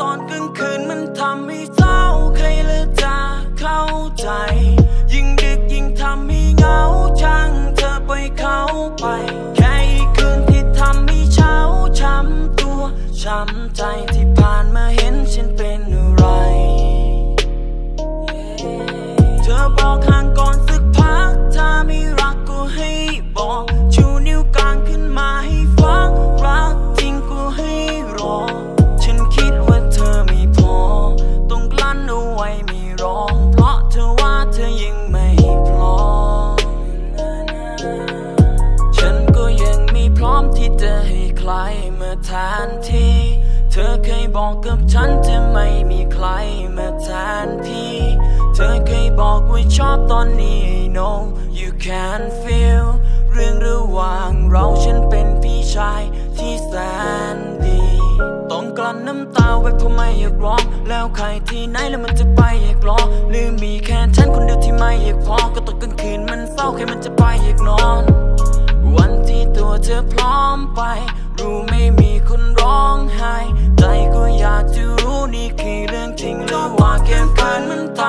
ตอนกลางคืนมันทำให้เศร้าใครเลยจะเข้าใจ ยิ่งดึกยิ่งทำให้เหงาช่างเธอไปล่อยเขาไป แค่อีกคืนที่ทำให้เช้าช้ำตัวช้ำใจที่ผ่านมาเห็นฉันเป็นอะไร เธอบอกห่าง องเพราะเธอว่าเธอยังไม่พร้อม ฉันก็ยังไม่พร้อมที่จะให้ใครมาแทนที่ เธอเคยบอกกับฉันจะไม่มีใครมาแทนที่ เธอเคยบอกว่าชอบตอนนี้ I know you can feel เรื่องระหว่างเราฉันเป็นพี่ชายำตาไว้เพราะไม่อยากร้อง แล้วใครที่ไหนแล้วมันจะไปอยากรอหรือมีแค่ฉันคนเดียวที่ไม่อยากพอก็ตอนกลางคืนมันเศร้าใครมันจะไปอยากนอน วันที่ตัวเธอพร้อมไป รู้ไม่มีคนร้องไห้ใจก็อยากจะรู้นี่คือเรื่องจริงหรือว่าแค่ฝันมันต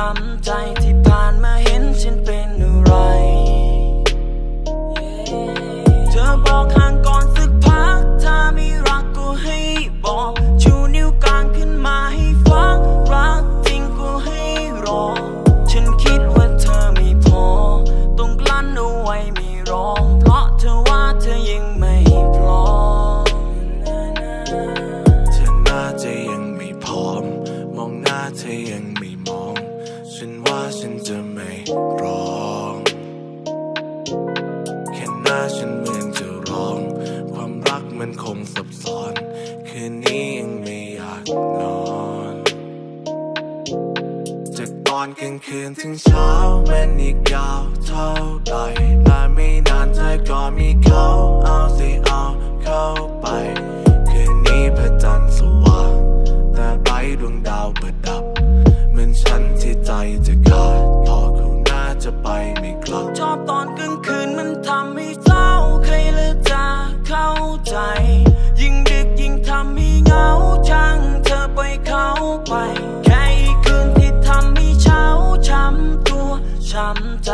ช้ำใจที่ผ่านมาเห็นฉันเป็นอะไร ฉันจะไม่ร้องแค่หน้าฉันเหมือนจะร้อง ความรักมันคงซับซ้อน คืนนี้ยังไม่อยากนอนจากตอนกลางคืนถึงเช้ามันอีกยาวเท่าใดและไม่นานเธอก็มีเขา ช้ำใจ